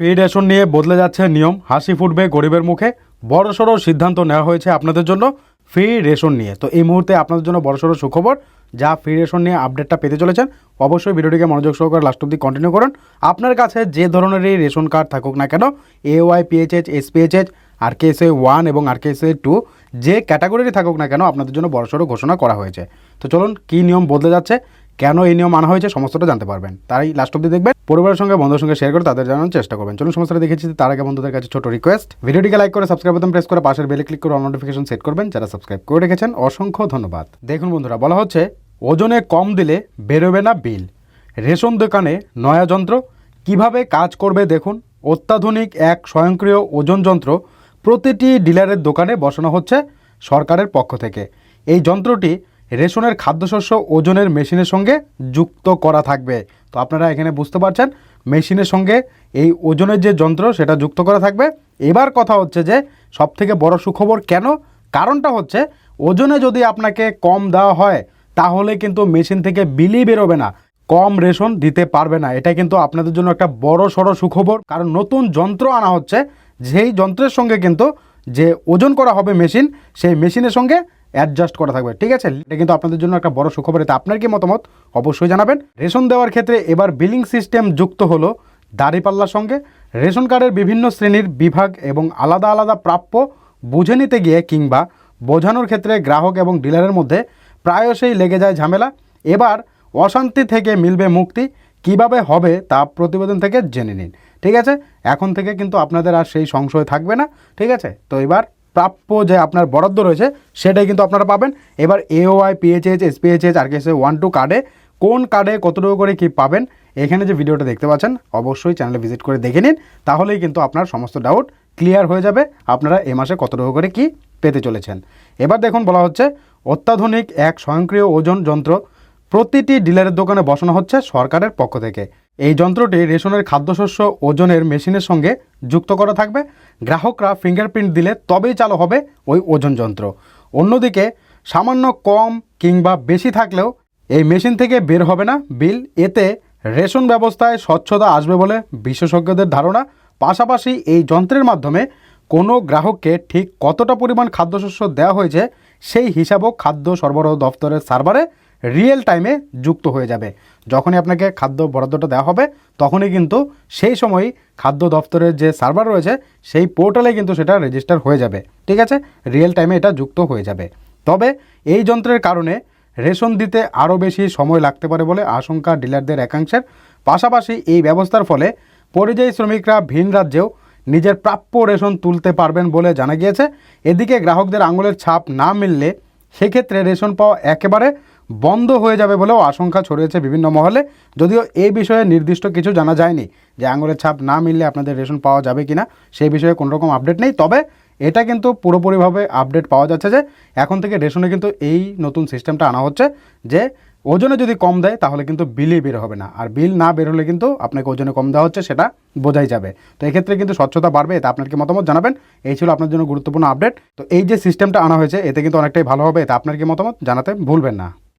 Free ration নিয়ে বদলে যাচ্ছে নিয়ম। হাসি ফুটবে গরিবের মুখে। বড়সড় সিদ্ধান্ত নেওয়া হয়েছে আপনাদের জন্য ফ্রি রেশন নিয়ে। তো এই মুহূর্তে আপনাদের জন্য বড়সড় সুখবর, যা ফ্রি রেশন নিয়ে আপডেটটা পেতে চলেছেন। অবশ্যই ভিডিওটিকে মনোযোগ সহকারে লাস্ট অব্দি কন্টিনিউ করুন। আপনার কাছে যে ধরনেরই রেশন কার্ড থাকুক না কেন A Y PHH SPHH R KSA one এবং আর কেএসএ টু যে ক্যাটাগরিরই থাকুক না কেন, আপনাদের জন্য বড়সড় ঘোষণা করা হয়েছে। তো চলুন, কী নিয়ম বদলে যাচ্ছে? কেন এই নিয়ম আনা হয়েছে সমস্তটা জানতে পারবেন। তাই লাস্ট অব্দি দেখবেন। পরিবারের সঙ্গে, বন্ধুদের সঙ্গে শেয়ার করে তাদের জানানোর চেষ্টা করবেন। চলুন সমস্তটা দেখেছি, তার আগে বন্ধুদের কাছে ছোট রিকোয়েস্ট ভিডিওটিকে লাইক করে সাবস্ক্রাইব বাটন প্রেস করে, পাশের বেলে ক্লিক করে নোটিফিকেশন সেট করবেন। যারা সাবস্ক্রাইব করে রেখেছেন, অসংখ্য ধন্যবাদ। দেখুন বন্ধুরা, বলা হচ্ছে, ওজনে কম দিলে বেরোবে না বিল। রেশন দোকানে নয়া যন্ত্র, কীভাবে কাজ করবে দেখুন। অত্যাধুনিক এক স্বয়ংক্রিয় ওজন যন্ত্র প্রতিটি ডিলারের দোকানে বসানো হচ্ছে সরকারের পক্ষ থেকে। এই যন্ত্রটি রেশনের খাদ্যশস্য ওজনের মেশিনের সঙ্গে যুক্ত করা থাকবে। তো আপনারা এখানে বুঝতে পারছেন, মেশিনের সঙ্গে এই ওজনের যে যন্ত্র, সেটা যুক্ত করা থাকবে। এবার কথা হচ্ছে যে, সবথেকে বড় সুখবর কেন? কারণটা হচ্ছে, ওজনে যদি আপনাকে কম দেওয়া হয়, তাহলে কিন্তু মেশিন থেকে বিলি বেরোবে না, কম রেশন দিতে পারবে না। এটা কিন্তু আপনাদের জন্য একটা বড় সড়ো সুখবর। কারণ নতুন যন্ত্র আনা হচ্ছে, যেই যন্ত্রের সঙ্গে কিন্তু যে ওজন করা হবে মেশিন, সেই মেশিনের সঙ্গে অ্যাডজাস্ট করা থাকবে। ঠিক আছে? এটা কিন্তু আপনাদের জন্য একটা বড় সুখবর। এতে আপনার কি মতামত? অবশ্যই জানাবেন। রেশন দেওয়ার ক্ষেত্রে এবার বিলিং সিস্টেম যুক্ত হলো দাড়িপাল্লার সঙ্গে। রেশন কার্ডের বিভিন্ন শ্রেণির বিভাগ এবং আলাদা আলাদা প্রাপ্য বুঝে নিতে গিয়ে কিংবা বোঝানোর ক্ষেত্রে গ্রাহক এবং ডিলারের মধ্যে প্রায়শই লেগে যায় ঝামেলা। এবার অশান্তি থেকে মিলবে মুক্তি। কীভাবে হবে তা প্রতিবেদন থেকে জেনে নিন। ঠিক আছে? এখন থেকে কিন্তু আপনাদের আর সেই সংশয় থাকবে না। ঠিক আছে? তো এবার প্রাপ্য যে আপনার বরাদ্দ রয়েছে, সেটাই কিন্তু আপনারা পাবেন। এবার এওআই পিএইচএইচ এসপিএইচএইচ আর কেসে ওয়ান টু কার্ডে কোন কার্ডে কতটুকু করে কি পাবেন, এখানে যে ভিডিওটা দেখতে পাচ্ছেন, অবশ্যই চ্যানেলে ভিজিট করে দেখে নিন, তাহলেই কিন্তু আপনার সমস্ত ডাউট ক্লিয়ার হয়ে যাবে, আপনারা এ মাসে কতটুকু করে কি পেতে চলেছেন। এবার দেখুন, বলা হচ্ছে অত্যাধুনিক এক স্বয়ংক্রিয় ওজন যন্ত্র প্রতিটি ডিলারের দোকানে বসানো হচ্ছে সরকারের পক্ষ থেকে। এই যন্ত্রটি রেশনের খাদ্যশস্য ওজনের মেশিনের সঙ্গে যুক্ত করা থাকবে। গ্রাহকরা ফিঙ্গারপ্রিন্ট দিলে তবেই চালু হবে ওই ওজন যন্ত্র। অন্যদিকে সামান্য কম কিংবা বেশি থাকলেও এই মেশিন থেকে বের হবে না বিল। এতে রেশন ব্যবস্থায় স্বচ্ছতা আসবে বলে বিশেষজ্ঞদের ধারণা। পাশাপাশি এই যন্ত্রের মাধ্যমে কোনো গ্রাহককে ঠিক কতটা পরিমাণ খাদ্যশস্য দেওয়া হয়েছে সেই হিসাবও খাদ্য সরবরাহ দপ্তরের সার্ভারে রিয়েল টাইমে যুক্ত হয়ে যাবে। যখনই আপনাকে খাদ্য বরাদ্দটা দেওয়া হবে, তখনই কিন্তু সেই সময়ই খাদ্য দপ্তরের যে সার্ভার রয়েছে, সেই পোর্টালে কিন্তু সেটা রেজিস্টার হয়ে যাবে। ঠিক আছে? রিয়েল টাইমে এটা যুক্ত হয়ে যাবে। তবে এই যন্ত্রের কারণে রেশন দিতে আরও বেশি সময় লাগতে পারে বলে আশঙ্কা ডিলারদের একাংশের। পাশাপাশি এই ব্যবস্থার ফলে পরিযায়ী শ্রমিকরা ভিন রাজ্যেও নিজের প্রাপ্য রেশন তুলতে পারবেন বলে জানা গিয়েছে। এদিকে গ্রাহকদের আঙুলের ছাপ না মিললে সেক্ষেত্রে রেশন পাওয়া একেবারে বন্ধ হয়ে যাবে বলেও আশঙ্কা ছড়িয়েছে বিভিন্ন মহলে। যদিও এই বিষয়ে নির্দিষ্ট কিছু জানা যায়নি যে আঙুলের ছাপ না মিললে আপনাদের রেশন পাওয়া যাবে কিনা, সেই বিষয়ে কোনো রকম আপডেট নেই। তবে এটা কিন্তু পুরোপুরিভাবে আপডেট পাওয়া যাচ্ছে যে এখন থেকে রেশনে কিন্তু এই নতুন সিস্টেমটা আনা হচ্ছে যে ওজনে যদি কম দেয় তাহলে কিন্তু বিলই বের হবে না। আর বিল না বের হলে কিন্তু আপনাকে ওজনে কম দেওয়া হচ্ছে সেটা বোঝাই যাবে। তো এক্ষেত্রে কিন্তু স্বচ্ছতা বাড়বে, তা আপনার কি মতামত জানাবেন? এই ছিল আপনার জন্য গুরুত্বপূর্ণ আপডেট। তো এই যে সিস্টেমটা আনা হয়েছে, এতে কিন্তু অনেকটাই ভালো হবে, তা আপনার কি মতামত? জানাতে ভুলবেন না।